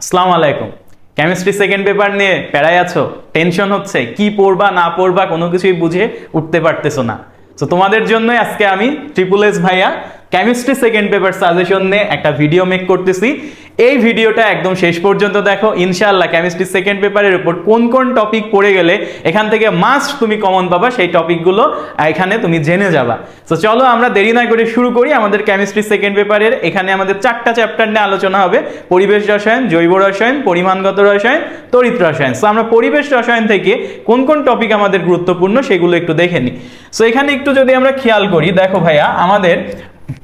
আসসালামু আলাইকুম। Chemistry second paper নিয়ে প্যারায় আছো। টেনশন হচ্ছে, কি পড়বা, না পড়বা, কোনো কিছুই বুঝে উঠতে পারতেছো না। তো তোমাদের জন্যই আজকে আমি ট্রিপুল এস ভাইয়া কেমিস্ট্রি সেকেন্ড পেপার সাজেশন নিয়ে একটা ভিডিও মেক করতেছি। এই ভিডিওটা একদম শেষ পর্যন্ত দেখো। ইনশাআল্লাহ কেমিস্ট্রি সেকেন্ড পেপারের উপর কোন কোন টপিক পড়ে গেলে এখান থেকে মাস্ট তুমি কমন পাবা, সেই টপিকগুলো এখানে তুমি জেনে যাবা। তো চলো আমরা দেরি না করে শুরু করি আমাদের কেমিস্ট্রি সেকেন্ড পেপারের এখানে আমাদের চারটা চ্যাপ্টার নিয়ে আলোচনা হবে। পরিবেশ রসায়ন, জৈব রসায়ন, পরিমাণগত রসায়ন, তড়িৎ রসায়ন। সো আমরা পরিবেশ রসায়ন থেকে কোন কোন টপিক আমাদের গুরুত্বপূর্ণ সেগুলো একটু দেখে নিই। সো এখানে একটু যদি আমরা খেয়াল করি, দেখো ভাইয়া, আমাদের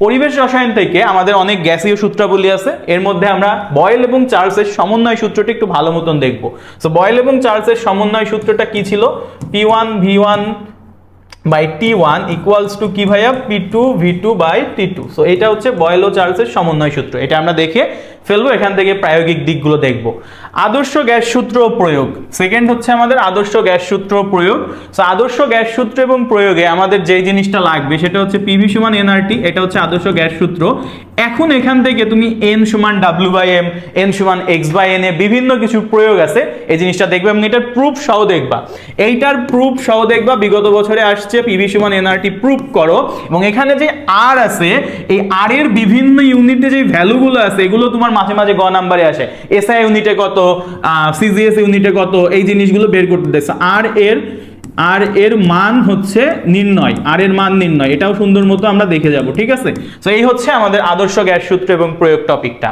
পরিবেশ রসায়ন থেকে আমাদের অনেক গ্যাসীয় সূত্রাবলী আছে। এর মধ্যে আমরা বয়েল এবং চার্লসের সমন্বয় সূত্রটি একটু ভালো মতন দেখব। সো বয়েল এবং চার্লসের সমন্বয় সূত্রটা কি ছিল? P one V one by T one equals to কি ভাইয়া? P two V two by T two so এটা হচ্ছে বয়েল ও চার্লসের সমন্বয় সূত্র। এটা আমরা দেখে ফেলব, এখান থেকে প্রায়োগিক দিকগুলো দেখব। আদর্শ গ্যাস সূত্র প্রয়োগ। সেকেন্ড হচ্ছে আমাদের আদর্শ গ্যাস সূত্র প্রয়োগ। সো আদর্শ গ্যাস সূত্র এবং প্রয়োগে আমাদের যেই জিনিসটা লাগবে, সেটা হচ্ছে পিভি সমান এনআরটি এটা হচ্ছে আদর্শ গ্যাস সূত্র। এখন এখান থেকে তুমি এন সমান ডাব্লিউ বাই এম এন সমান এক্স বাই এন এ বিভিন্ন কিছু প্রয়োগ আছে। এই জিনিসটা দেখবে এবং এটার প্রুফ সহ দেখবা। এইটার প্রুফ সহ দেখবা, বিগত বছরে আসছে পিভি সমান এনআরটি প্রুভ করো। এবং এখানে যে আর আছে, এই আর এর বিভিন্ন ইউনিটে যে ভ্যালুগুলো আছে, এগুলো তোমার মাঝে মাঝে গ নাম্বারে আসে। এসআই ইউনিটে কত সিজিএস ইউনিটে কত, এই জিনিসগুলো বের করতে দেখছ। আর এর আর এর মান হচ্ছে নির্ণয়, আর এর মান নির্ণয়। এটাও সুন্দর মতো আমরা দেখে যাব, ঠিক আছে? তো এই হচ্ছে আমাদের আদর্শ গ্যাস সূত্র এবং প্রয়োগ টপিকটা।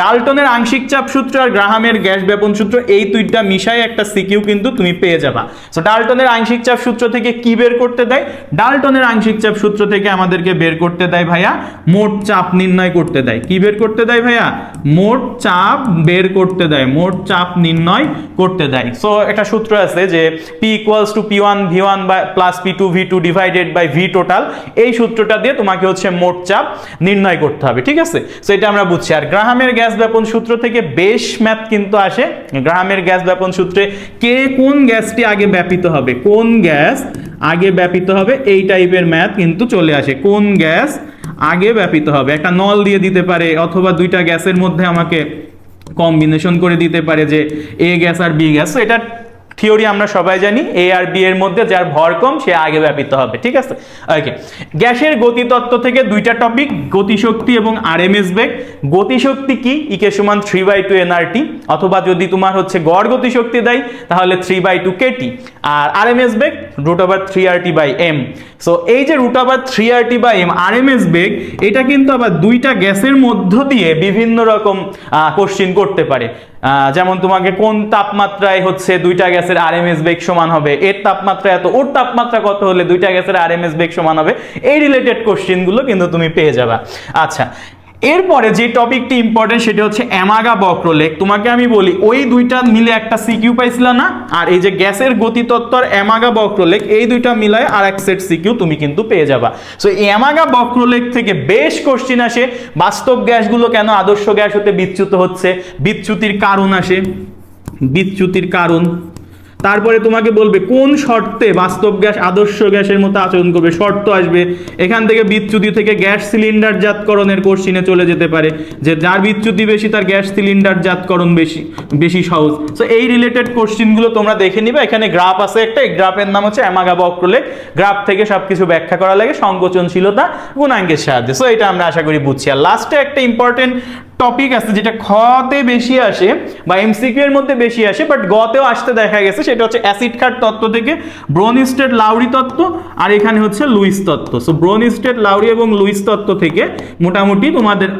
ডাল্টনের আংশিক চাপ সূত্র আর গ্রাহামের গ্যাস ব্যাপন সূত্র, এই দুইটা মিশাই একটা সিকিউ কিন্তু তুমি পেয়ে যাবা। তো ডাল্টনের আংশিক চাপ সূত্র থেকে কি বের করতে দেয়? ডাল্টনের আংশিক চাপ সূত্র থেকে আমাদেরকে বের করতে দেয় ভাইয়া, মোট চাপ নির্ণয় করতে দেয়। কি বের করতে দেয় ভাইয়া? মোট চাপ বের করতে দেয়, মোট চাপ নির্ণয় করতে দেয়। সো একটা সূত্র আছে যে P equals to P one V one by plus P two V two divided by V total এই সূত্রটা দিয়ে তোমাকে হচ্ছে মোট চাপ নির্ণয় করতে হবে, ঠিক আছে? সো এটা আমরা বুঝছি। আর গ্রাহামের গ্যাস ব্যাপন সূত্র থেকে বেশ ম্যাথ কিন্তু আসে। গ্রাহামের গ্যাস ব্যাপন সূত্রে কে কোন গ্যাসটি আগে ব্যাপিত হবে? কোন গ্যাস আগে ব্যাপিত হবে? এই টাইপের ম্যাথ কিন্তু চলে আসে। কোন গ্যাস আগে ব্যাপিত হবে? একটা নল দিয়ে দিতে পারে, অথবা দুইটা গ্যাসের মধ্যে আমাকে কম্বিনেশন করে দিতে পারে যে এ গ্যাস আর বি গ্যাস। এটা থিওরি আমরা সবাই জানি এ আর বি এর মধ্যে যার ভর কম, সে আগে ব্যাপিত হবে, ঠিক আছে? ওকে গ্যাসের গতিতত্ত্ব থেকে দুইটা টপিক গতিশক্তি এবং আরএমএস বেগ। গতিশক্তি কি? ইকে সমান থ্রি বাই টু এনআরটি অথবা যদি তোমার হচ্ছে গড় গতিশক্তি দেয়, তাহলে থ্রি বাই টু কেটি আর RMS beg root over three R T by M so এই যে root over three R T by M RMS বেগ, এটা কিন্তু আবার দুইটা গ্যাসের মধ্য দিয়ে বিভিন্ন রকম কোশ্চিন করতে পারে। যেমন তোমাকে কোন তাপমাত্রায় হচ্ছে দুইটা গ্যাসের আরএমএস বেগ সমান হবে। এর তাপমাত্রা এত, ওর তাপমাত্রা কত হলে দুইটা গ্যাসের আরএমএস বেগ সমান হবে? এই রিলেটেড কোশ্চিনগুলো কিন্তু তুমি পেয়ে যাবা। আচ্ছা এরপরে যে টপিকটি ইম্পর্টেন্ট সেটা হচ্ছে অ্যামাগা বক্রলেখ তোমাকে আমি বলি, ওই দুইটা মিলে একটা সিকিউ পাইছিল না? আর এই যে গ্যাসের গতিতত্ত্বর অ্যামাগা বক্রলেখ এই দুইটা মিলায় আর এক সেট সিকিউ তুমি কিন্তু পেয়ে যাবা। সো অ্যামাগা বক্রলেখ থেকে বেশ কোশ্চিন আসে, বাস্তব গ্যাসগুলো কেন আদর্শ গ্যাস হতে বিচ্যুত হচ্ছে? বিচ্যুতির কারণ আসে। বিচ্যুতির কারণ তারপরে তোমাকে বলবে, কোন শর্তে বাস্তব গ্যাস আদর্শ গ্যাসের মতো আচরণ করবে? শর্ত আসবে, এখান থেকে বিচ্যুতি থেকে গ্যাস সিলিন্ডার জাতকরণের কোশ্চিনে চলে যেতে পারে, যে যার বিচ্যুতি বেশি, তার গ্যাস সিলিন্ডার জাতকরণ বেশি বেশি সহজ। সো এই রিলেটেড কোশ্চিনগুলো তোমরা দেখে নিবে। এখানে গ্রাফ আছে একটা, এই গ্রাফের নাম হচ্ছে অ্যামাগা বক্রলেখ গ্রাফ থেকে সব কিছু ব্যাখ্যা করা লাগে, সংকোচনশীলতা, গুণাঙ্কের সাহায্যে। সো এটা আমরা আশা করি বুঝছি। আর লাস্টে একটা ইম্পর্টেন্ট টপিক আছে যেটা খতে বেশি আসে বা এমসিকিউ এর মধ্যে বেশি আসে বাট গতেও আসতে দেখা গেছে, সেটা হচ্ছে অ্যাসিড খাট তত্ত্ব থেকে ব্রোনিস্টেড লাউরি তত্ত্ব আর এখানে হচ্ছে লুইস তত্ত্ব। সো ব্রোনিস্টেড লাউরি এবং লুইস তত্ত্ব থেকে মোটামুটি তোমাদের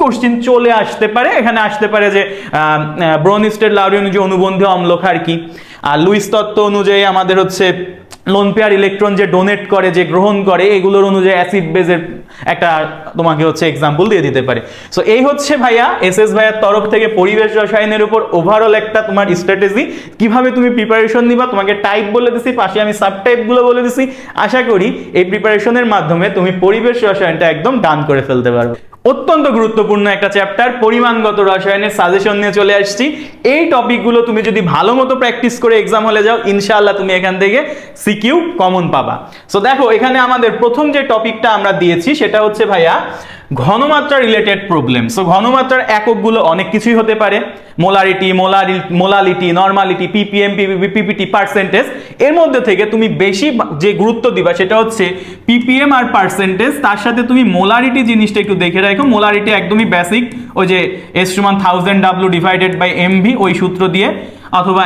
কোশ্চিন চলে আসতে পারে। এখানে আসতে পারে যে ব্রোনিস্টেড লাউরি অনুযায়ী অনুবন্ধী অম্লক্ষার কি? আর লুইস তত্ত্ব অনুযায়ী আমাদের হচ্ছে লোন পেয়ার ইলেকট্রন যে ডোনেট করে, যে গ্রহণ করে, এগুলোর অনুযায়ী অ্যাসিড বেজের একটা তোমাকে হচ্ছে এক্সাম্পল দিয়ে দিতে পারে। সো এই হচ্ছে ভাইয়া এস এস ভাইয়ার তরফ থেকে পরিবেশ রসায়নের উপর ওভারঅল একটা তোমার স্ট্র্যাটেজি কীভাবে তুমি প্রিপারেশন নিবা, তোমাকে টাইপ বলে দিছি, পাশে আমি সাব টাইপগুলো বলে দিছি। আশা করি এই প্রিপারেশনের মাধ্যমে তুমি পরিবেশ রসায়নটা একদম ডান করে ফেলতে পারবে। অত্যন্ত গুরুত্বপূর্ণ একটা চ্যাপ্টার পরিমাণগত রসায়নের সাজেশন নিয়ে চলে আসছি। এই টপিকগুলো তুমি যদি ভালো মতো প্র্যাকটিস করে এক্সাম হলে যাও, ইনশাআল্লাহ তুমি এখান থেকে সিকিউ কমন পাবা। সো দেখো, এখানে আমাদের প্রথম যে টপিকটা আমরা দিয়েছি, সেটা হচ্ছে ভাইয়া ঘনমাত্রা রিলেটেড প্রবলেম সো ঘনমাত্রার এককগুলো অনেক কিছুই হতে পারে। Molarity মোলারি molality normality PPM PPP PPT percentage এর মধ্যে থেকে তুমি বেশি যে গুরুত্ব দিবা সেটা হচ্ছে পিপিএম আর পার্সেন্টেজ তার সাথে তুমি মোলারিটি জিনিসটা একটু দেখে রাখো। মোলারিটি একদমই বেসিক ওই যে এস সমান thousand W divided by MV ওই সূত্র দিয়ে। অথবা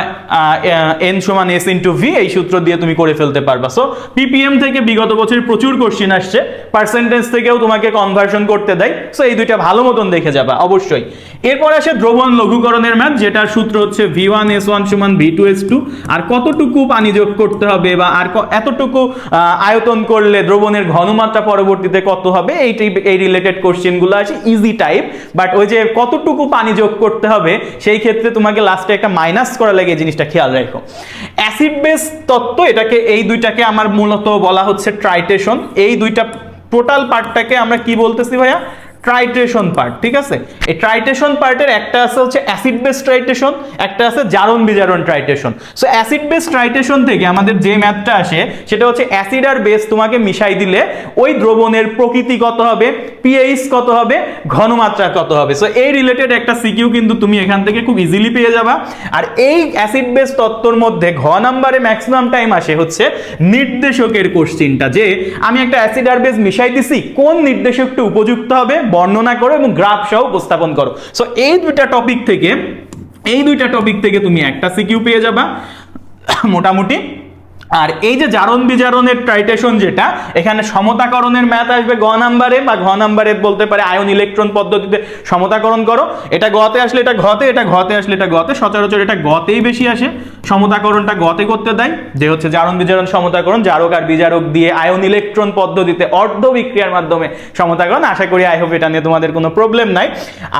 এন সমান এস ইন্টু ভি এই সূত্র দিয়ে তুমি করে ফেলতে পারবা। সো পিপিএম থেকে বিগত বছর প্রচুর কোশ্চিন আসছে। পার্সেন্টেজ থেকেও তোমাকে কনভার্সন করতে দেয়। সো এই দুইটা ভালো মতন দেখে যাবা, অবশ্যই। এরপর আসে দ্রবণ লঘুকরণের ম্যাথ যেটার সূত্র হচ্ছে ভি ওয়ান এস ওয়ান সমান ভি টু এস টু আর কতটুকু পানি যোগ করতে হবে বা আর এতটুকু আয়তন করলে দ্রবণের ঘনমাত্রা পরবর্তীতে কত হবে, এই এই রিলেটেড কোশ্চেনগুলো আছে ইজি টাইপ বাট ওই যে কতটুকু পানি যোগ করতে হবে, সেই ক্ষেত্রে তোমাকে লাস্টে একটা মাইনাস করা লাগে এই জিনিসটা, খেয়াল রাখো। অ্যাসিড বেস তত্ত্ব, এটাকে, এই দুইটাকে আমার মূলত বলা হচ্ছে ট্রাইটেশন। এই দুইটা টোটাল পার্টটাকে আমরা কি বলতেছি ভাইয়া? ট্রাইটেশন পার্ট ঠিক আছে? এই ট্রাইটেশন পার্টের একটা আছে হচ্ছে অ্যাসিড বেস ট্রাইটেশন একটা আছে জারণ বিজারণ titration so acid base titration থেকে আমাদের যে ম্যাথটা আসে, সেটা হচ্ছে অ্যাসিড আর বেস তোমাকে মিশাই দিলে ওই দ্রবণের প্রকৃতি কত হবে? পিএইচ কত হবে? ঘনমাত্রা কত হবে? সো এই রিলেটেড একটা সিকিউ কিন্তু তুমি এখান থেকে খুব ইজিলি পেয়ে যাবা। আর এই অ্যাসিড বেস তত্ত্বর মধ্যে ঘ নাম্বারে ম্যাক্সিমাম টাইম আসে হচ্ছে নির্দেশকের কোশ্চিনটা যে আমি একটা অ্যাসিড আর বেস মিশাই দিছি, কোন নির্দেশকটা উপযুক্ত হবে? বর্ণনা করো এবং গ্রাফ সহ উপস্থাপন করো। সো এই দুইটা টপিক থেকে, এই দুইটা টপিক থেকে তুমি একটা সিকিউ পেয়ে যাবা। মোটামুটি আর এই যে জারণ বিজারণের ট্রাইটেশন যেটা, এখানে সমতাকরণের ম্যাথ আসবে গ নাম্বারে বা ঘ নাম্বারে বলতে পারে আয়ন ইলেকট্রন পদ্ধতিতে সমতাকরণ করো। এটা গতে আসলে এটা ঘতে এটা ঘতে আসলে এটা গতে। সচরাচর এটা গতেই বেশি আসে। সমতাকরণটা গতে করতে দেয়। যে হচ্ছে জারণ বিজারণ, সমতাকরণ, জারক আর বিজারক দিয়ে আয়ন ইলেকট্রন পদ্ধতিতে অর্ধ বিক্রিয়ার মাধ্যমে সমতাকরণ। আশা করি আই হোপ এটা নিয়ে তোমাদের কোনো প্রবলেম নাই।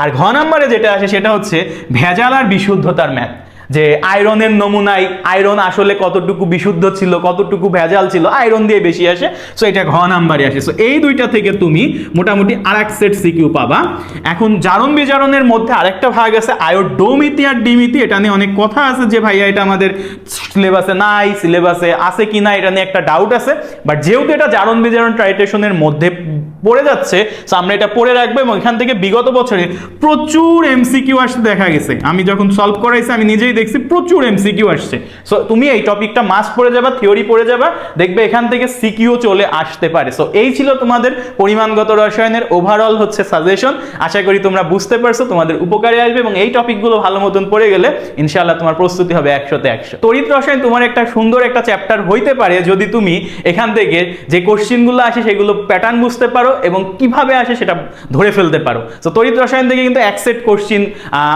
আর ঘ নাম্বারে যেটা আসে, সেটা হচ্ছে ভেজাল আর বিশুদ্ধতার ম্যাথ যে আয়রনের নমুনায় আয়রন আসলে কতটুকু বিশুদ্ধ ছিল, কতটুকু ভেজাল ছিল, আয়রন দিয়ে বেশি আসে। সো এটা ঘ নাম্বারে আসে। সো এই দুইটা থেকে তুমি মোটামুটি আর এক সেট সিকিউ পাবা। এখন জারণ বিজারণের মধ্যে আরেকটা ভাগ আছে, আয়োডোমিতি আর ডিমিতি। এটা নিয়ে অনেক কথা আছে যে ভাইয়া, এটা আমাদের সিলেবাসে নাই, সিলেবাসে আছে কি না, এটা নিয়ে একটা ডাউট আছে। বাট যেহেতু এটা জারণ বিজারণ ট্রাইটেশনের মধ্যে পড়ে যাচ্ছে। so আমরা এটা পড়ে রাখব এবং এখান থেকে বিগত বছরে প্রচুর এমসিকিউ আসতে দেখা গেছে। আমি যখন সলভ করাইছি, আমি নিজেই দেখছি প্রচুর এমসিকিউ আসছে। সো তুমি এই টপিকটা মাস পড়ে যাবা থিওরি পড়ে যাবা, দেখবে এখান থেকে সিকিউ চলে আসতে পারে। সো এই ছিল তোমাদের পরিমাণগত রসায়নের ওভারঅল হচ্ছে সাজেশন আশা করি তোমরা বুঝতে পারছ, তোমাদের উপকারে আসবে এবং এই টপিকগুলো ভালো মতন পড়ে গেলে ইনশাআল্লাহ তোমার প্রস্তুতি হবে একশোতে একশো। তড়িৎ রসায়ন তোমার একটা সুন্দর একটা চ্যাপ্টার হইতে পারে যদি তুমি এখান থেকে যে কোশ্চিনগুলো আসে সেগুলো প্যাটার্ন বুঝতে পারো। এবং কীভাবে আসে সেটা ধরে ফেলতে পারো। তো তড়িৎ রসায়ন থেকে কিন্তু এক সেট কোশ্চিন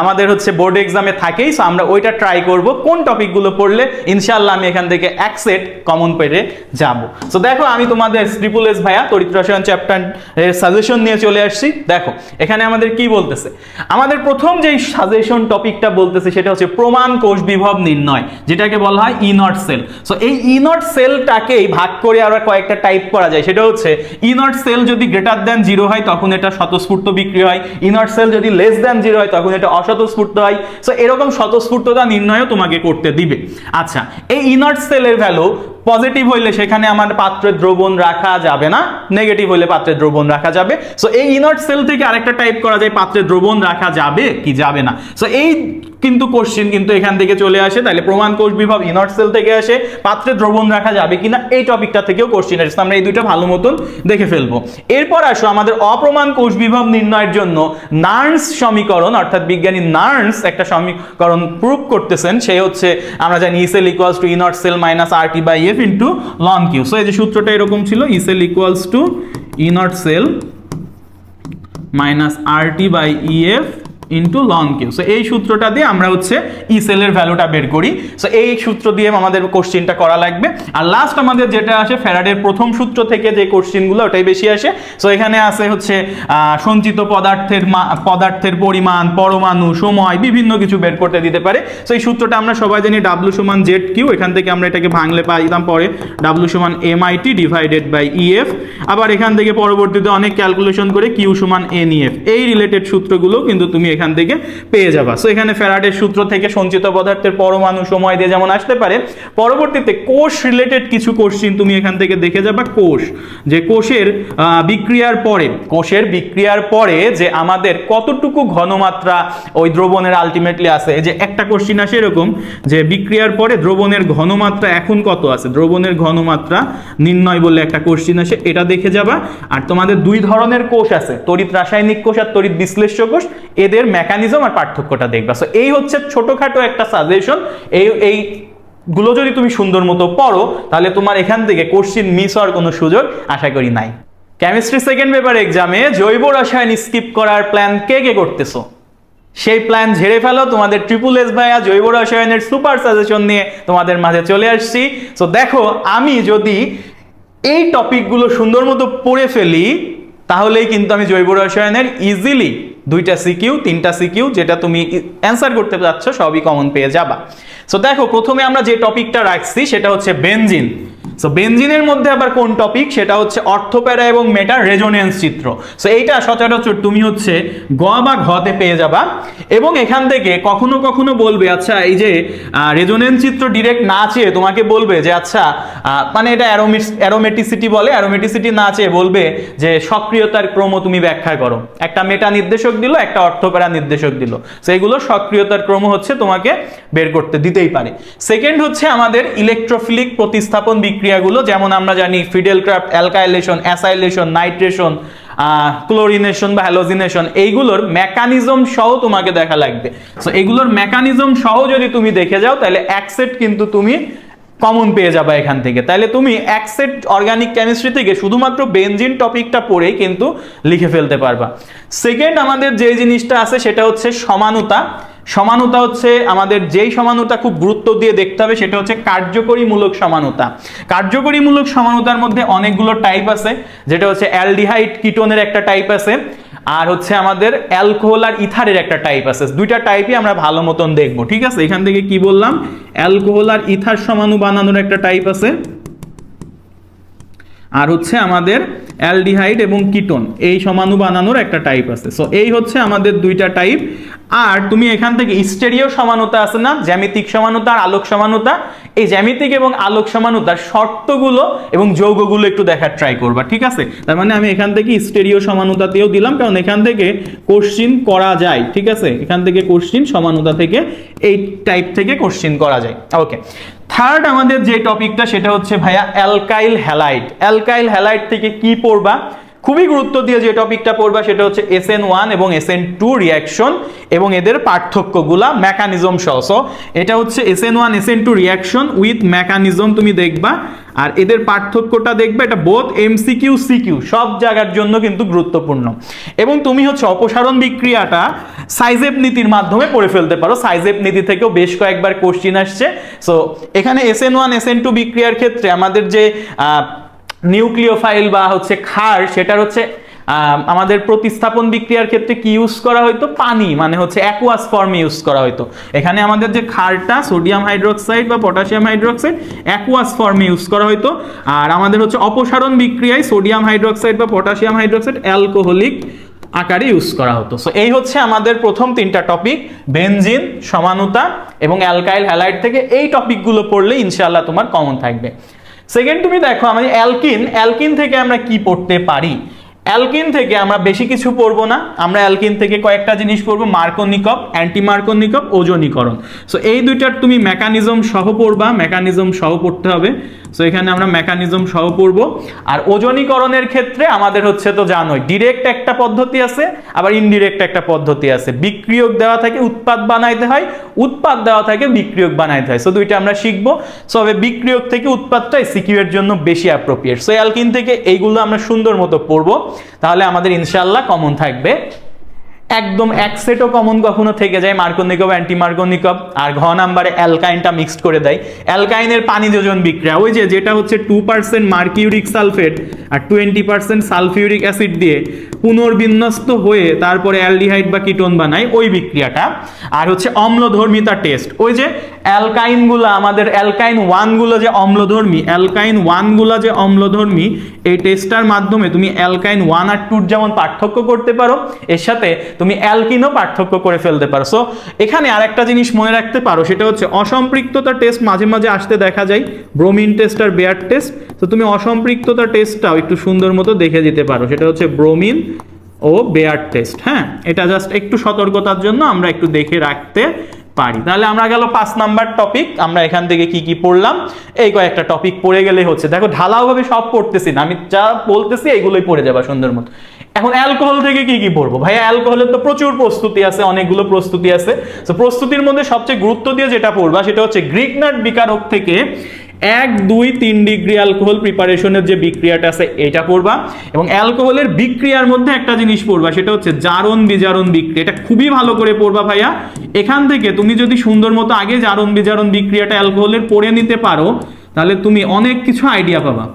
আমাদের হচ্ছে বোর্ড এক্সামে থাকেই। সো আমরা ওইটা ট্রাই করব, কোন টপিকগুলো পড়লে ইনশাআল্লাহ আমি এখান থেকে এক সেট কমন পেরে যাব। সো দেখো, আমি তোমাদের ট্রিপুল এস ভাইয়া, তড়িৎ রসায়ন চ্যাপ্টার সাজেশন নিয়ে চলে আসছি। দেখো, এখানে আমাদের কি বলতেছে? আমাদের প্রথম যেই সাজেশন টপিকটা বলতেছে সেটা হচ্ছে প্রমাণ কোষ বিভব নির্ণয়, যেটাকে বলা হয় ই নট সেল সো এই ই নট সেলটাকেই ভাগ করে আরও কয়েকটা টাইপ করা যায়। সেটা হচ্ছে ই নট সেল যদি গ্রেটার দেন জিরো হয়, তখন এটা স্বতঃস্ফূর্ত বিক্রি হয়। ইনার সেল যদি লেস দেন জিরো হয়, তখন এটা অস্বতঃস্ফূর্ত হয়। সো এরকম স্বতঃস্ফূর্ততা নির্ণয়ও তোমাকে করতে দিবে। আচ্ছা এই ইনার সেলের ভ্যালু পজিটিভ হইলে সেখানে আমার পাত্রে দ্রবণ রাখা যাবে না নেগেটিভ হইলে পাত্রে দ্রবণ রাখা যাবে। সো এই ইনট সেল থেকে আরেকটা টাইপ করা যায়, পাত্রে দ্রবণ রাখা যাবে কি যাবে না। সো এই কিন্তু কোশ্চেন কিন্তু এখান থেকে চলে আসে, তাহলে প্রমাণ কোষ বিভব ইনট সেল থেকে আসে, পাত্রে দ্রবণ রাখা যাবে কিনা, এই টপিকটা থেকেও কোশ্চেন আসছে আমরা এই দুইটা ভালো মতন দেখে ফেলব। এরপর আসো আমাদের অপ্রমাণ কোষ বিভব নির্ণয়ের জন্য নার্স সমীকরণ, অর্থাৎ বিজ্ঞানী নার্স একটা সমীকরণ প্রুভ করতেছেন, সে হচ্ছে আমরা জানি E cell equals to E naught cell minus R T by F into ln Q so এই যে সূত্রটা এরকম ছিল E cell equals to E naught cell minus R T by EF into ln Q so এই সূত্রটা দিয়ে আমরা হচ্ছে ই সেলের ভ্যালুটা বের করি। সো এই সূত্র দিয়ে আমাদের কোশ্চিনটা করা লাগবে। আর লাস্ট আমাদের যেটা আসে, ফ্যারাডের প্রথম সূত্র থেকে যে কোশ্চিনগুলো ওটাই বেশি আসে। সো এখানে আছে হচ্ছে সঞ্চিত পদার্থের পদার্থের পরিমাণ, পরমাণু, সময়, বিভিন্ন কিছু বের করতে দিতে পারে। সো এই সূত্রটা আমরা সবাই জানি ডাব্লু সমান জেড কিউ এখান থেকে আমরা এটাকে ভাঙলে পাইতাম পরে ডাব্লু সমান M I T divided by EF আবার এখান থেকে পরবর্তীতে অনেক ক্যালকুলেশন করে কিউ সমান এন ইএফ এই রিলেটেড সূত্রগুলো কিন্তু তুমি এখান থেকে পেয়ে যাবা। সো এখানে ফ্যারাডের সূত্র থেকে সঞ্চিত পদার্থের পরমাণু সময় দিয়ে যেমন আসতে পারে, পরবর্তীতে কোষ রিলেটেড কিছু কোশ্চিন তুমি এখান থেকে দেখে যাবা, কোষ। যে কোষের বিক্রিয়ার পরে, কোষের বিক্রিয়ার পরে যে আমাদের কতটুকু ঘনমাত্রা ওই দ্রবণের আলটিমেটলি আছে যে একটা কোশ্চিন আসে এরকম, যে বিক্রিয়ার পরে দ্রবণের ঘনমাত্রা এখন কত আছে? দ্রবণের ঘনমাত্রা নির্ণয় বলে একটা কোশ্চিন আসে, এটা দেখে যাবা। আর তোমাদের দুই ধরনের কোষ আছে, তড়িৎ রাসায়নিক কোষ আর তড়িৎ বিশ্লেষ্য কোষ, এদের মেকানিজম আর পার্থক্যটা দেখবা। সো এই হচ্ছে ছোটখাটো একটা সাজেশন এই এই গুলো যদি তুমি সুন্দর মতো পড়ো, তাহলে তোমার এখান থেকে কোশ্চিন মিস হওয়ার কোনো সুযোগ আশা করি নাই। কেমিস্ট্রি সেকেন্ড পেপার এক্সামে জৈব রসায়ন স্কিপ করার প্ল্যান কে কে করতেছো? সেই প্ল্যান ঝেড়ে ফেলো, তোমাদের ট্রিপুল এস ভাইয়া জৈব রসায়নের সুপার সাজেশন নিয়ে তোমাদের মাঝে চলে আসছি। সো দেখো, আমি যদি এই টপিকগুলো সুন্দর মতো পড়ে ফেলি, তাহলেই কিন্তু আমি জৈব রসায়নের ইজিলি দুইটা সিকিউ, তিনটা সিকিউ, যেটা তুমি অ্যান্সার করতে যাচ্ছ সবই কমন পেয়ে যাবা। সো দেখো, প্রথমে আমরা যে টপিকটা রাখছি, সেটা হচ্ছে বেনজিন সো বেনজিনের মধ্যে আবার কোন টপিক সেটা হচ্ছে অর্থপ্যারা এবং মেটার রেজোনেন্স চিত্র। সো এইটা সচরাচর তুমি হচ্ছে গ বা ঘতে পেয়ে যাবা এবং এখান থেকে কখনো কখনো বলবে আচ্ছা এই যে রেজোনেন্স চিত্র ডিরেক্ট না চেয়ে তোমাকে বলবে যে আচ্ছা মানে এটা অ্যারোমেটিসিটি বলে অ্যারোমেটিসিটি না চেয়ে বলবে যে, সক্রিয়তার ক্রম তুমি ব্যাখ্যা করো। একটা মেটা নির্দেশক দিল, একটা অর্থপ্যারা নির্দেশক দিল। সো এগুলো সক্রিয়তার ক্রম হচ্ছে তোমাকে বের করতে দিতেই পারে। সেকেন্ড হচ্ছে আমাদের ইলেকট্রোফিলিক প্রতিস্থাপন বিক্রিয়াগুলো যেমন আমরা জানি Friedel Crafts alkylation, acylation, nitration chlorination বা হ্যালোজিনেশন, এইগুলোর মেকানিজম সহ তোমাকে দেখা লাগবে। সো এগুলোর মেকানিজম সহ যদি তুমি দেখে যাও, তাহলে এক সেট কিন্তু তুমি কমন পেয়ে যাবে এখান থেকে। তাহলে তুমি এক সেট অর্গানিক কেমিস্ট্রি থেকে শুধুমাত্র বেনজিন টপিকটা পড়েই কিন্তু লিখে ফেলতে পারবা। সেকেন্ড আমাদের যে জিনিসটা আছে, সেটা হচ্ছে সমানুতা। সমানুতা হচ্ছে আমাদের যেই সমানতা খুব গুরুত্ব দিয়ে দেখতে হবে, সেটা হচ্ছে কার্যকরীমূলক সমানুতা। কার্যকরীমূলক সমানতার মধ্যে অনেকগুলো টাইপ আছে, যেটা হচ্ছে অ্যালডিহাইড কিটোনের একটা টাইপ আছে, আর হচ্ছে আমাদের অ্যালকোহল আর ইথারের একটা টাইপ আছে। দুইটা টাইপই আমরা ভালো মতন দেখব, ঠিক আছে? এখান থেকে কি বললাম? অ্যালকোহল আর ইথার সমানু বানানোর একটা টাইপ আছে। আর হচ্ছে আমাদের অ্যালডিহাইড এবং কিটোন, এই সমানু বানানোর একটা টাইপ আছে। সো এই হচ্ছে আমাদের দুইটা টাইপ আর তুমি এখান থেকে স্টেরিও সমানতা আছে না? জ্যামিতিক সমানতা আর আলোক সমানতা। এই জ্যামিতিক এবং আলোক সমানতার শর্তগুলো এবং যৌগগুলো একটু দেখার ট্রাই করবা, ঠিক আছে? তার মানে আমি এখান থেকে স্টেরিও সমানতাতেও দিলাম, কারণ এখান থেকে কোশ্চিন করা যায়, ঠিক আছে? এখান থেকে কোশ্চিন সমানতা থেকে এই টাইপ থেকে কোশ্চিন করা যায়। ওকে থার্ড আমাদের যে টপিকটা সেটা হচ্ছে ভাইয়া অ্যালকাইল হ্যালাইট অ্যালকাইল হ্যালাইট থেকে কি পড়বা? খুবই গুরুত্ব দিয়ে যে টপিকটা পড়বা সেটা হচ্ছে এস এন ওয়ান এবং এস এন টু রিয়াকশন এবং এদের পার্থক্যগুলা মেকানিজম সহ। So, এটা হচ্ছে S N one S N two reaction with mechanism তুমি দেখবা। আর এদের পার্থক্যটা দেখবে এটা বোধ এমসিকিউ সিকিউ সব জায়গার জন্য কিন্তু গুরুত্বপূর্ণ। এবং তুমি হচ্ছে অপসারণ বিক্রিয়াটা সাইজেব নীতির মাধ্যমে পড়ে ফেলতে পারো। সাইজেব নীতি থেকেও বেশ কয়েকবার কোশ্চিন আসছে। সো এখানে S N one S N two বিক্রিয়ার ক্ষেত্রে আমাদের যে নিউক্লিওফাইল বা হচ্ছে ক্ষার, সেটার হচ্ছে আমাদের প্রতিস্থাপন বিক্রিয়ার ক্ষেত্রে কি ইউজ করা হয়তো পানি মানে হচ্ছে অ্যাকুয়াস ফর্মে ইউজ করা হয়তো এখানে আমাদের যে ক্ষারটা সোডিয়াম হাইড্রোক্সাইড বা পটাশিয়াম হাইড্রোক্সাইড অ্যাকুয়াস ফর্মে ইউজ করা হয়তো আর আমাদের হচ্ছে অপসারণ বিক্রিয়ায় সোডিয়াম হাইড্রোক্সাইড বা পটাশিয়াম হাইড্রোক্সাইড অ্যালকোহলিক আকারে ইউজ করা হতো। সো এই হচ্ছে আমাদের প্রথম তিনটা টপিক বেনজিন সমানুতা এবং অ্যালকাইল হ্যালাইড থেকে এই টপিকগুলো পড়লে ইনশাআল্লাহ তোমার কমন থাকবে। সেকেন্ড তুমি দেখো আমাদের অ্যালকিন অ্যালকিন থেকে আমরা কি পড়তে পারি? অ্যালকিন থেকে আমরা বেশি কিছু পড়ব না। আমরা অ্যালকিন থেকে কয়েকটা জিনিস পড়ব, মার্কোনিকপ অ্যান্টি মার্কোনিকপ ওজনীকরণ। সো এই দুইটার তুমি মেকানিজম সহ পড়বা মেকানিজম সহ পড়তে হবে। সো এখানে আমরা মেকানিজম সহ পড়ব। আর ওজনীকরণের ক্ষেত্রে আমাদের হচ্ছে তো জানোই ডিরেক্ট একটা পদ্ধতি আছে, আবার ইনডিরেক্ট একটা পদ্ধতি আছে। বিক্রিয়ক দেওয়া থাকে, উৎপাদ বানাইতে হয়, উৎপাদ দেওয়া থাকে, বিক্রিয়ক বানাইতে হয়। সো দুইটা আমরা শিখব। সো হবে বিক্রিয়ক থেকে উৎপাদটাই সিকিউ এর জন্য বেশি অ্যাপ্রোপ্রিয়েট সো অ্যালকিন থেকে এইগুলো আমরা সুন্দর মতো পড়ব। তাহলে আমাদের ইনশাল্লাহ কমন থাকবে। একদম এক সেটও কমন কখনো থেকে যায় মার্কোনিকব অ্যান্টি মার্কোনিকব আর ঘ নাম্বারে অ্যালকাইনটা মিক্সড করে দেয়। অ্যালকাইনের পানি যোজন বিক্রিয়া, ওই যে যেটা হচ্ছে টু পার্সেন্ট মার্কিউরিক সালফেট আর টোয়েন্টি পার্সেন্ট সালফিউরিক অ্যাসিড দিয়ে পুনর্বিন্যস্ত হয়ে তারপরে অ্যালডিহাইড বা কিটোন বানায়, ওই বিক্রিয়াটা। আর হচ্ছে অম্লধর্মিতা টেস্ট ওই যে অ্যালকাইনগুলো আমাদের অ্যালকাইন ওয়ানগুলো যে অম্লধর্মী অ্যালকাইন ওয়ানগুলো যে অম্লধর্মী, এই টেস্টটার মাধ্যমে তুমি অ্যালকাইন ওয়ান আর টুর যেমন পার্থক্য করতে পারো, এর সাথে তুমি অ্যালকিনও পার্থক্য করে ফেলতে পারো। সো এখানে আরেকটা জিনিস মনে রাখতে পারো, সেটা হচ্ছে অসম্পৃক্ততা টেস্ট মাঝে মাঝে আসতে দেখা যায় ব্রোমিন টেস্ট আর বেয়ার টেস্ট তো তুমি অসম্পৃক্ততা টেস্টটাও একটু সুন্দর মতো দেখে যেতে পারো, সেটা হচ্ছে ব্রোমিন ও বেয়ার টেস্ট হ্যাঁ? এটা জাস্ট একটু সতর্কতার জন্য আমরা একটু দেখে রাখতে পারি। তাহলে আমরা গেল পাঁচ নাম্বার টপিক আমরা এখান থেকে কি কি পড়লাম? এই কয়েকটা টপিক পড়ে গেলে হচ্ছে। দেখো, ঢালাওভাবে সব পড়তেছি না, আমি যা বলতেছি এগুলোই পড়ে যাবা সুন্দর মতো। এখন অ্যালকোহল থেকে কি কি পড়ব? ভাইয়া, অ্যালকোহলের তো প্রচুর প্রস্তুতি আছে, অনেকগুলো প্রস্তুতি আছে। তো প্রস্তুতির মধ্যে সবচেয়ে গুরুত্ব দিয়ে যেটা পড়বা, সেটা হচ্ছে গ্রিক নাট বিকারক থেকে এক, দুই, তিন ডিগ্রি অ্যালকোহল প্রিপারেশনের যে বিক্রিয়াটা আছে, এটা পড়বা। এবং অ্যালকোহলের বিক্রিয়ার মধ্যে একটা জিনিস পড়বা, সেটা হচ্ছে জারণ বিজারণ বিক্রিয়া। এটা খুবই ভালো করে পড়বা ভাইয়া। এখান থেকে তুমি যদি সুন্দর মতো আগে জারণ বিজারণ বিক্রিয়াটা অ্যালকোহলের পড়ে নিতে পারো, তাহলে তুমি অনেক কিছু আইডিয়া পাবা।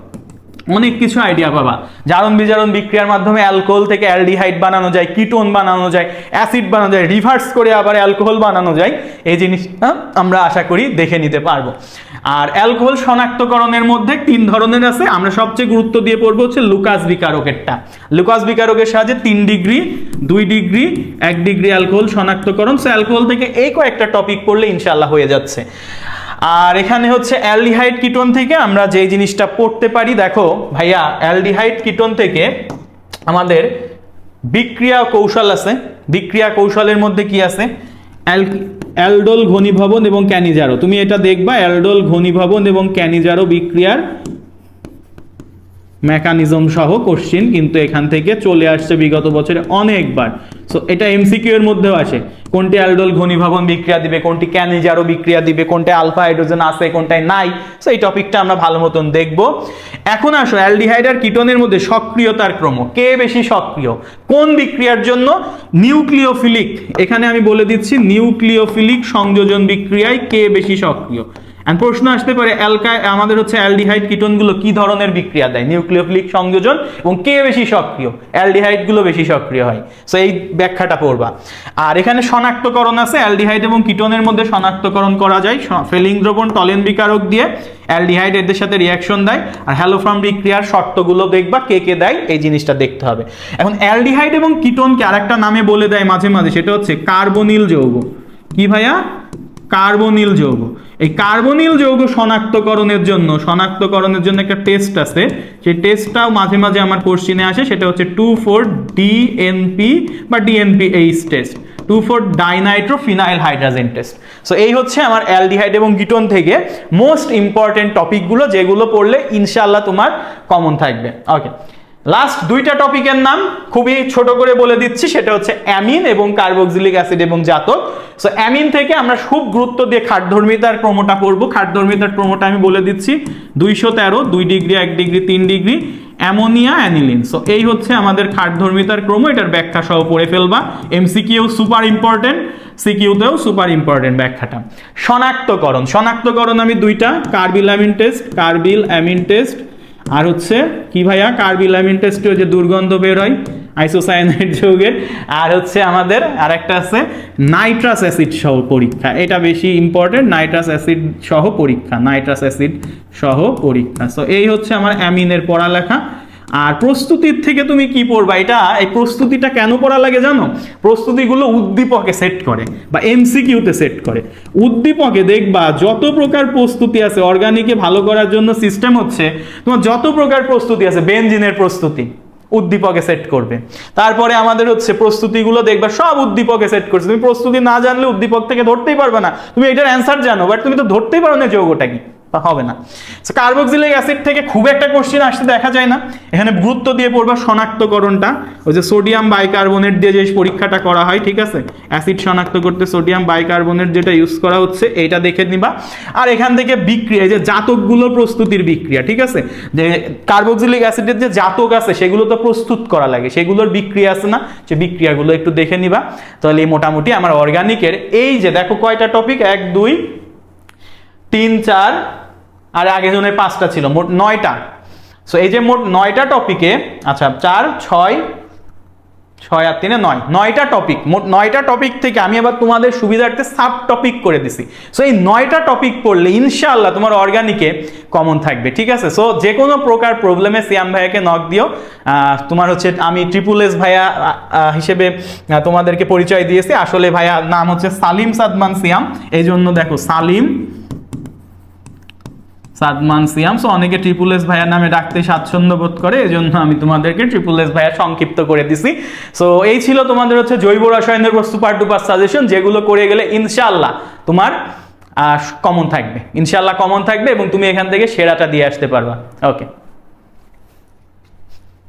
অনেক কিছু আইডিয়া পাবা। জারণ বিজারণ বিক্রিয়ার মাধ্যমে অ্যালকোহল থেকে অ্যালডিহাইড বানানো যায় কিটোন বানানো যায় অ্যাসিড বানানো যায় রিভার্স করে আবার অ্যালকোহল বানানো যায়। এই জিনিসটা আমরা আশা করি দেখে নিতে পারব। আর অ্যালকোহল শনাক্তকরণের মধ্যে তিন ধরনের আছে। আমরা সবচেয়ে গুরুত্ব দিয়ে পড়ব হচ্ছে লুকাস বিকারকেরটা। লুকাস বিকারকের সাহায্যে তিন ডিগ্রি, দুই ডিগ্রি, এক ডিগ্রি অ্যালকোহল শনাক্তকরণ। সো অ্যালকোহল থেকে এই কয়েকটা টপিক পড়লে ইনশাল্লাহ হয়ে যাচ্ছে। আর এখানে হচ্ছে অ্যালডিহাইড কিটোন থেকে আমরা যে জিনিসটা পড়তে পারি, দেখো ভাইয়া, অ্যালডিহাইড কিটোন থেকে আমাদের বিক্রিয়া কৌশল আছে। বিক্রিয়া কৌশলের মধ্যে কি আছে? অ্যাল, অ্যালডোল ঘনীভবন এবং ক্যানিজারো। তুমি এটা দেখবা, অ্যালডোল ঘনীভবন এবং ক্যানিজারো বিক্রিয়ার মেকানিজম সহ কোশ্চিন কিন্তু এখান থেকে চলে আসছে বিগত বছরে অনেকবার। সো এটা এমসিকিউ এর মধ্যেও আসে। কোনটি অ্যালডোল ঘনীভবন বিক্রিয়া দিবে, কোনটি ক্যানিজারো বিক্রিয়া দিবে, কোনটা আলফা হাইড্রোজেন আছে কোনটায় নাই। সো এই টপিকটা আমরা ভালো মতন দেখব। এখন আসো, অ্যালডিহাইড আর কিটোনের মধ্যে সক্রিয়তার ক্রম। কে বেশি সক্রিয়? কোন বিক্রিয়ার জন্য? নিউক্লিওফিলিক। এখানে আমি বলে দিচ্ছি, নিউক্লিওফিলিক সংযোজন বিক্রিয়ায় কে বেশি সক্রিয়? প্রশ্ন আসতে পারে অ্যালকা আমাদের হচ্ছে অ্যালডিহাইড কিটোনগুলো কি ধরনের বিক্রিয়া দেয়? নিউক্লিওফিলিক সংযোজন, এবং কে বেশি সক্রিয়? অ্যালডিহাইডগুলো বেশি সক্রিয় হয়। সো এই ব্যাখ্যাটা পড়বা। আর এখানে শনাক্তকরণ আছে, অ্যালডিহাইড এবং কিটোনের মধ্যে শনাক্তকরণ করা যায় ফেলিং দ্রবণ টলেন বিকারক দিয়ে অ্যালডিহাইড এদের সাথে রিয়াকশন দেয়, আর হ্যালোফ্রাম বিক্রিয়ার শর্তগুলো দেখবা, কে কে দেয়, এই জিনিসটা দেখতে হবে। এখন অ্যালডিহাইড এবং কিটোনকে আরেকটা নামে বলে দেয় মাঝে মাঝে, সেটা হচ্ছে কার্বনিল যৌগ। কি ভাইয়া? কার্বনিল যৌগ। এই কার্বনিল যৌগ শনাক্তকরণের জন্য শনাক্তকরণের জন্য একটা টেস্ট আছে। সেই টেস্টটাও মাঝে মাঝে আমার কোশ্চিনে আসে, সেটা হচ্ছে টু ফোর ডিএনপি বা DNP H test two four dinitro phenyl hydrazine test so এই হচ্ছে আমার অ্যালডিহাইড এবং গিটন থেকে মোস্ট ইম্পর্টেন্ট টপিকগুলো যেগুলো পড়লে ইনশাল্লাহ তোমার কমন থাকবে। ওকে লাস্ট দুইটা টপিকের নাম খুবই ছোট করে বলে দিচ্ছি, সেটা হচ্ছে অ্যামিন এবং কার্বক্সিলিক অ্যাসিড এবং জাতক। সো অ্যামিন থেকে আমরা খুব গুরুত্ব দিয়ে খাটধর্মিতার ক্রমটা পড়ব। খাটধর্মিতার ক্রমটা আমি বলে দিচ্ছি, দুইশো তেরো, দুই ডিগ্রি, এক ডিগ্রি, তিন ডিগ্রি, অ্যামোনিয়া, অ্যানিলিন। সো এই হচ্ছে আমাদের খাটধর্মিতার ক্রম, এটার ব্যাখ্যা সহ পড়ে ফেলবা। এমসিকিউ সুপার ইম্পর্টেন্ট সিকিউতেও সুপার ইম্পর্টেন্ট ব্যাখ্যাটা। শনাক্তকরণ শনাক্তকরণ আমি দুইটা, carbyl amine test carbyl amine test আর হচ্ছে কি ভাইয়া? কার্বিলামিন অ্যামিন টেস্টে যে দুর্গন্ধ বের হয় আইসোসায়ানাইড যৌগের আর হচ্ছে আমাদের আর একটা আছে নাইট্রাস অ্যাসিড সহ পরীক্ষা। এটা বেশি ইম্পর্টেন্ট নাইট্রাস অ্যাসিড সহ পরীক্ষা নাইট্রাস অ্যাসিড সহ পরীক্ষা। সো এই হচ্ছে আমার অ্যামিনের পড়ালেখা। আর প্রস্তুতির থেকে তুমি কি পড়বা? এটা, এই প্রস্তুতিটা কেন পড়া লাগে জানো? প্রস্তুতিগুলো উদ্দীপকে সেট করে বা এমসিকিউতে সেট করে। উদ্দীপকে দেখবা, যত প্রকার প্রস্তুতি আছে অর্গানিকে ভালো করার জন্য সিস্টেম হচ্ছে, তোমার যত প্রকার প্রস্তুতি আছে বেঞ্জিনের প্রস্তুতি উদ্দীপকে সেট করবে। তারপরে আমাদের হচ্ছে প্রস্তুতিগুলো দেখবা, সব উদ্দীপকে সেট করছে। তুমি প্রস্তুতি না জানলে উদ্দীপক থেকে ধরতেই পারবে না। তুমি এটার অ্যান্সার জানো বাট তুমি তো ধরতেই পারো না যৌগটা কি। তা হবে না। কার্বক্সিলিক অ্যাসিড থেকে খুব একটা কোশ্চেন আসতে দেখা যায় না। এখানে গুরুত্ব দিয়ে পড়বা শনাক্তকরণটা। ওই যে সোডিয়াম বাইকার্বনেট দিয়ে যে পরীক্ষাটা করা হয়, ঠিক আছে? অ্যাসিড শনাক্ত করতে সোডিয়াম বাইকার্বনেট যেটা ইউজ করা হচ্ছে, এইটা দেখে নিবা। আর এখান থেকে বিক্রিয়া যে জাতকগুলো প্রস্তুতির বিক্রিয়া, ঠিক আছে? যে কার্বক্সিলিক অ্যাসিডের যে জাতক আছে, সেগুলো তো প্রস্তুত করা লাগে, সেগুলোর বিক্রিয়া আছে না? যে বিক্রিয়াগুলো একটু দেখে নিবা। তাহলে মোটামুটি আমার অর্গানিকের এই যে দেখো কয়টা টপিক এক, দুই, তিন, চার আর আগে জনের পাঁচটা ছিল, মোট নয়টা। সো এই যে মোট নয়টা টপিকে আচ্ছা চার, ছয় ছয় আর তিনে নয়, নয়টা টপিক মোট নয়টা টপিক থেকে আমি আবার তোমাদের সুবিধার্থে সাব টপিক করে দিছি। সো এই নয়টা টপিক পড়লে ইনশাআল্লাহ তোমার অর্গানিকে কমন থাকবে, ঠিক আছে? সো যে কোনো প্রকার প্রবলেমে সিয়াম ভাইয়াকে নক দিও। তোমার হচ্ছে, আমি ট্রিপুল এস ভাইয়া হিসেবে তোমাদেরকে পরিচয় দিয়েছি। আসলে ভাইয়া নাম হচ্ছে সালিম সাদমান সিয়াম। এই জন্য দেখো, সালিম সাদমান সিয়াম। সো অনেকে ট্রিপুল এস ভাইয়ার নামে ডাকতে স্বাচ্ছন্দ্য বোধ করে এই জন্য আমি তোমাদেরকে ট্রিপুল এস ভাইয়া সংক্ষিপ্ত করে দিছি। সো এই ছিল তোমাদের হচ্ছে জৈব রসায়নের বস্তু পার্ট টু সাজেশন যেগুলো করে গেলে ইনশাল্লাহ তোমার কমন থাকবে। ইনশাল্লাহ কমন থাকবে এবং তুমি এখান থেকে সেরাটা দিয়ে আসতে পারবা। ওকে